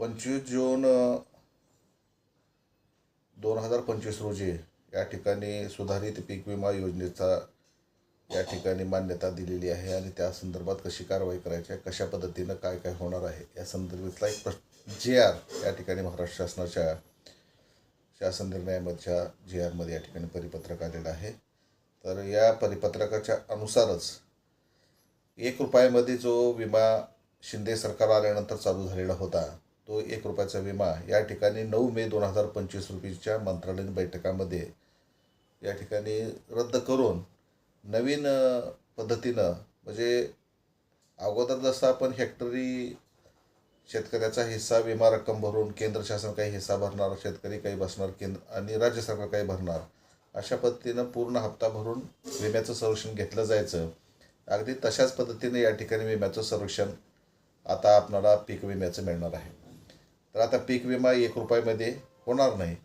पंचवीस जून दोन हजार पंचवीस रोजी या ठिकाणी सुधारित पीक विमा योजनेचा या ठिकाणी मान्यता दिलेली आहे आणि त्या संदर्भात कशी कारवाई करायची आहे कशा पद्धतीनं काय काय होणार आहे या संदर्भातला एक प्रश्न जे आर या ठिकाणी महाराष्ट्र शासनाच्या शासन निर्णयामधच्या जे आरमध्ये या ठिकाणी परिपत्रक आलेलं आहे. तर या परिपत्रकाच्या अनुसारच एक रुपयामध्ये जो विमा शिंदे सरकार आल्यानंतर चालू झालेला होता तो एक रुपयाचा विमा या ठिकाणी नऊ मे दोन हजार पंचवीस रुपीच्या मंत्रालयीन बैठकामध्ये या ठिकाणी रद्द करून नवीन पद्धतीनं म्हणजे अगोदर जसं आपण हेक्टरी शेतकऱ्याचा हिस्सा विमा रक्कम भरून केंद्र शासन काही हिस्सा भरणार शेतकरी काही बसणार केंद्र आणि राज्य सरकार काही भरणार अशा पद्धतीनं पूर्ण हप्ता भरून विम्याचं संरक्षण घेतलं जायचं. अगदी तशाच पद्धतीने या ठिकाणी विम्याचं संरक्षण आता आपणाला पीक विम्याचं मिळणार आहे. तर आता पीक विमा एक रुपयामध्ये होणार नाही.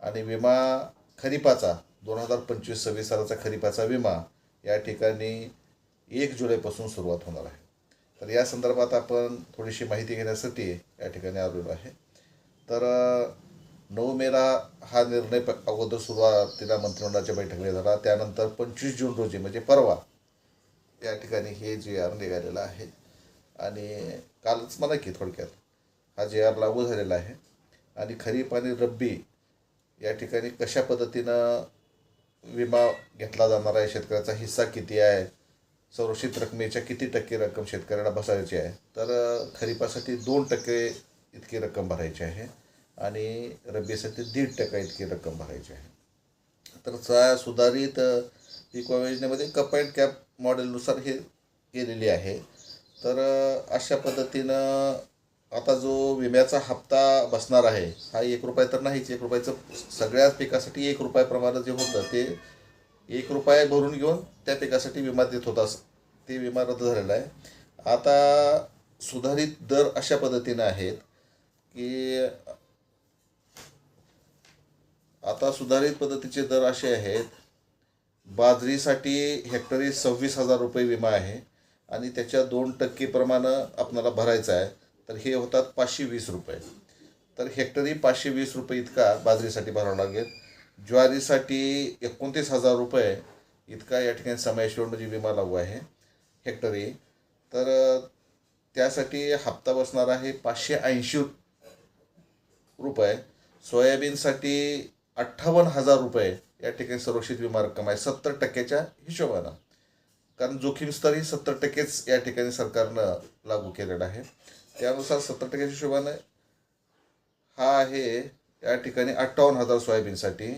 आणि विमा खरीपाचा दोन हजार पंचवीस सव्वीस सालाचा खरीपाचा विमा या ठिकाणी एक जुलैपासून सुरुवात होणार आहे. तर या संदर्भात आपण थोडीशी माहिती घेण्यासाठी या ठिकाणी आलेलो आहे. तर नऊ मेला हा निर्णय प अगोदर सुरुवातीला मंत्रिमंडळाच्या बैठकीला झाला. त्यानंतर पंचवीस जून रोजी म्हणजे परवा या ठिकाणी हे जे आर निघालेलं आहे. आणि कालच म्हणा की थोडक्यात. हा जे आर लागू झालेला आहे. आणि खरीप आणि रब्बी या ठिकाणी कशा पद्धतीनं विमा घेतला जाणार आहे? शेतकऱ्याचा हिस्सा किती आहे? संरक्षित रकमेच्या किती टक्के रक्कम शेतकऱ्याला बसायची आहे? तर खरीपासाठी दोन टक्के इतकी रक्कम भरायची आहे. आणि रब्बीसाठी दीड टक्का इतकी रक्कम भरायची आहे. तर सा सुधारित पीक विमा योजनेमध्ये कप अँड कॅप मॉडेलनुसार हे केलेली आहे. तर अशा पद्धतीनं आता जो विम्याचा हप्ता बसणार आहे हा एक रुपये तर नाहीच एक रुपयाचं सगळ्याच पिकासाठी एक रुपयाप्रमाणे जे होतं ते एक रुपये भरून घेऊन त्या पिकासाठी विमा देत होता ते विमा रद्द झालेला आहे. आता सुधारित दर अशा पद्धतीनं आहेत की आता सुधारित पद्धतीचे दर असे आहेत बाजरीसाठी हेक्टरी सव्वीस हजार रुपये विमा आहे आणि त्याच्या दोन टक्के प्रमाणं आपणाला भरायचं आहे. तर हे होतात पाचशे वीस रुपये. तर हेक्टरी पाचशे वीस रुपये इतका बाजरीसाठी भरावा लागेल. ज्वारीसाठी एकोणतीस हजार रुपये इतका या ठिकाणी समावेश म्हणजे विमा लागू आहे हेक्टरी. तर त्यासाठी हप्ता बसणार आहे पाचशे ऐंशी रुपये. सोयाबीनसाठी अठ्ठावन्न हजार रुपये या ठिकाणी सुरक्षित विमा रक्कम आहे सत्तर टक्क्याच्या हिशोबानं. कारण जोखीम स्तर ही सत्तर टक्केच या ठिकाणी सरकारनं लागू केलेलं आहे. त्यानुसार सत्तर टक्क्याच्या हिशोबाने हा आहे या ठिकाणी अठ्ठावन्न हजार सोयाबीनसाठी.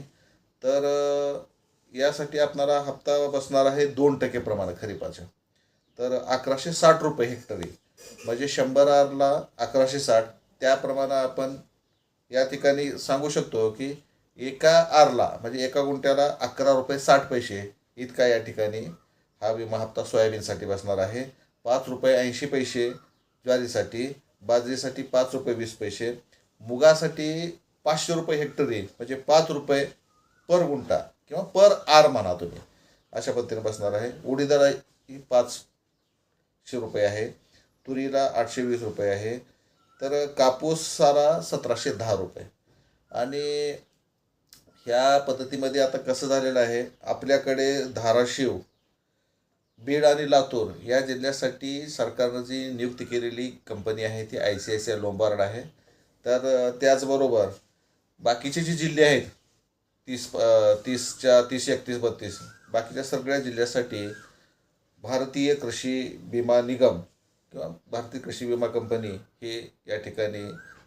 तर यासाठी आपणाला हप्ता बसणार आहे दोन टक्के प्रमाणे खरीपाच्या तर अकराशे साठ रुपये हेक्टरी म्हणजे शंभर आरला अकराशे साठ. त्याप्रमाणे आपण या ठिकाणी सांगू शकतो की एका आरला म्हणजे एका गुंट्याला अकरा रुपये साठ पैसे इतका या ठिकाणी हा विमा हप्ता सोयाबीनसाठी बसणार आहे. पाच रुपये ऐंशी पैसे ज्वारीसाठी बाजरीसाठी पाच रुपये वीस पैसे मुगासाठी पाचशे रुपये हेक्टरी म्हणजे पाच रुपये पर गुंठा किंवा पर आर म्हणा तुम्ही. अशा पद्धतीने बसणार आहे. उडीदाला ही पाचशे रुपये आहे. तुरीला आठशे वीस रुपये आहे. तर कापूस सारा सतराशे दहा रुपये. आणि ह्या पद्धतीमध्ये आता कसं झालेलं आहे? आपल्याकडे धाराशिव बीड आणि लातूर या जिल्ह्यासाठी सरकारनं जी नियुक्ती केलेली कंपनी आहे ती I C I C I Lombard आहे. तर त्याचबरोबर बाकीचे जे जिल्हे आहेत तीस तीसच्या तीस एकतीस बत्तीस बाकीच्या सगळ्या जिल्ह्यासाठी भारतीय कृषी विमा निगम किंवा भारतीय कृषी विमा कंपनी हे या ठिकाणी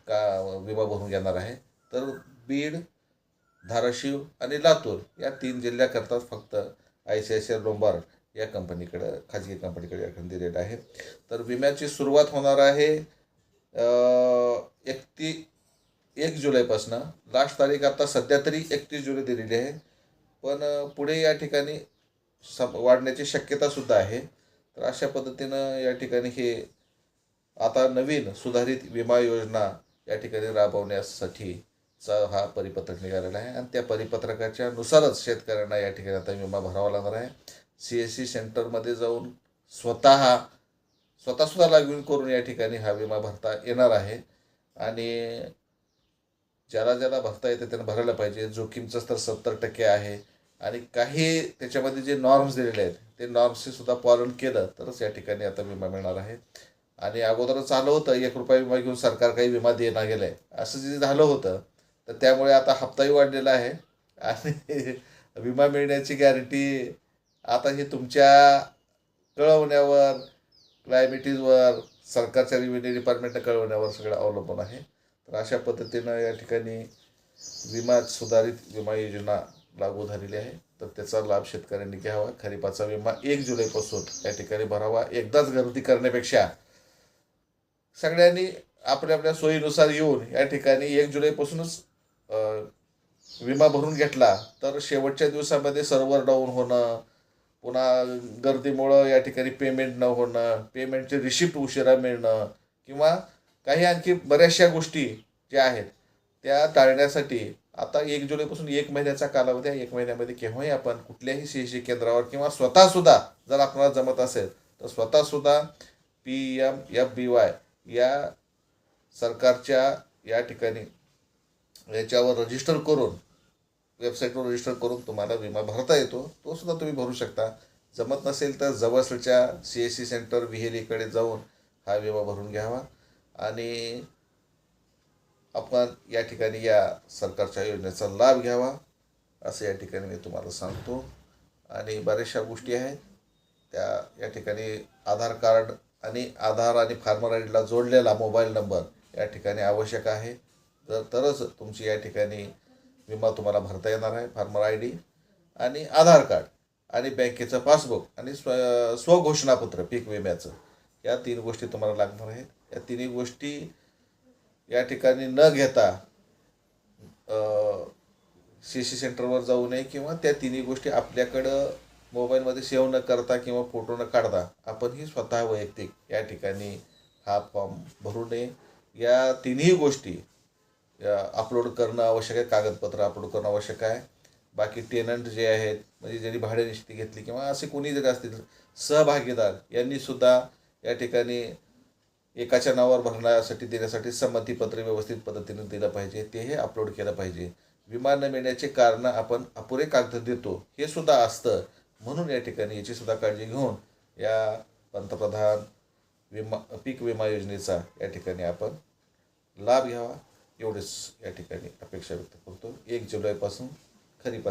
का विमा भरून घेणार आहे. तर बीड धाराशिव आणि लातूर या तीन जिल्ह्याकरता फक्त I C I C I Lombard या कंपनीकडं खाजगी कंपनीकडे या ठिकाणी रेट आहे. तर विम्याची सुरुवात होणार आहे एकती एक जुलैपासनं. लास्ट तारीख आता सध्या तरी एकतीस जुलै दिलेली आहे. पण पुढे या ठिकाणी सम वाढण्याची शक्यतासुद्धा आहे. तर अशा पद्धतीनं या ठिकाणी हे आता नवीन सुधारित विमा योजना या ठिकाणी राबवण्यासाठी चा हा परिपत्रक निघालेला आहे. आणि त्या परिपत्रकाच्या नुसारच शेतकऱ्यांना या ठिकाणी आता विमा भरावा लागणार आहे. सी एस सी सेंटरमध्ये जाऊन स्वतः स्वतःसुद्धा लागून करून या ठिकाणी हा विमा भरता येणार आहे. आणि ज्याला ज्याला भरता येते त्यांना भरायला पाहिजे. जोखीमचं तर सत्तर टक्के आहे. आणि काही त्याच्यामध्ये जे नॉर्म्स दिलेले आहेत ते नॉर्म्सचे सुद्धा पालन केलं तरच या ठिकाणी आता विमा मिळणार आहे. आणि अगोदरच चालू होतं एक रुपया विमा घेऊन सरकार काही विमा देणार गेलं आहे असं जे झालं होतं तर त्यामुळे आता हप्ताही वाढलेला आहे. आणि विमा मिळण्याची गॅरंटी आता ही तुमच्या कळवण्यावर क्लायमेटीजवर सरकारच्या रेव्हेन्यू डिपार्टमेंटनं कळवण्यावर सगळं अवलंबून आहे. तर अशा पद्धतीनं या ठिकाणी विमा सुधारित विमा योजना लागू झालेली आहे. तर त्याचा लाभ शेतकऱ्यांनी घ्यावा. खरीपाचा विमा एक जुलैपासून या ठिकाणी भरावा. एकदाच गर्दी करण्यापेक्षा सगळ्यांनी आपल्या आपल्या सोयीनुसार येऊन या ठिकाणी एक जुलैपासूनच विमा भरून घेतला तर शेवटच्या दिवसामध्ये सर्व्हर डाऊन होणं पुन्हा गर्दीमुळं या ठिकाणी पेमेंट न होणं पेमेंटचे रिसिप्ट उशिरा मिळणं किंवा काही आणखी बऱ्याचशा गोष्टी ज्या आहेत त्या टाळण्यासाठी आता एक जुलैपासून एक महिन्याचा कालावधी आहे. एक महिन्यामध्ये केव्हाही आपण कुठल्याही सी सी केंद्रावर किंवा स्वतःसुद्धा जर आपल्याला जमत असेल तर स्वतःसुद्धा P M F B Y या सरकारच्या या ठिकाणी याच्यावर रजिस्टर करून वेबसाईटवर रजिस्टर करून तुम्हाला विमा भरता येतो. तो सुद्धा तुम्ही भरू शकता. जमत नसेल तर जवळच्या सी एस सी सेंटर विहिरीकडे जाऊन हा विमा भरून घ्यावा. आणि आपण या ठिकाणी या सरकारच्या योजनेचा लाभ घ्यावा असं या ठिकाणी मी तुम्हाला सांगतो. आणि बऱ्याचशा गोष्टी आहेत. त्या या ठिकाणी आधार कार्ड आणि आधार आणि फार्मर आय डीला जोडलेला मोबाईल नंबर या ठिकाणी आवश्यक आहे. तर तरच तुमची या ठिकाणी विमा तुम्हाला भरता येणार आहे फार्मर आय डी आणि आधार कार्ड आणि बँकेचं पासबुक आणि स्व स्वघोषणापत्र पीक विम्याचं. या तीन गोष्टी तुम्हाला लागणार आहेत. या तिन्ही गोष्टी या ठिकाणी न घेता सी सी सेंटरवर जाऊ नये किंवा त्या तिन्ही गोष्टी आपल्याकडं मोबाईलमध्ये सेव्ह न करता किंवा फोटो न काढता आपणही स्वतः वैयक्तिक या ठिकाणी हा फॉर्म भरू नये. या तिन्ही गोष्टी अपलोड करणं आवश्यक आहे कागदपत्र अपलोड करणं आवश्यक आहे. बाकी टेनंट जे आहेत म्हणजे ज्यांनी भाडे निश्चिती घेतली किंवा असे कोणी जरी असतील सहभागीदार यांनीसुद्धा या ठिकाणी एकाच्या नावावर भरण्यासाठी देण्यासाठी संमतीपत्र व्यवस्थित पद्धतीने दिलं पाहिजे तेही अपलोड केलं पाहिजे. विमा न मिळण्याचे कारण आपण अपुरे कागद देतो हे सुद्धा असतं. म्हणून या ठिकाणी याची सुद्धा काळजी घेऊन या पंतप्रधान विमा पीक विमा योजनेचा या ठिकाणी आपण लाभ घ्यावा. एवढेच या ठिकाणी अपेक्षा व्यक्त करतो. एक जुलैपासून खरीपासून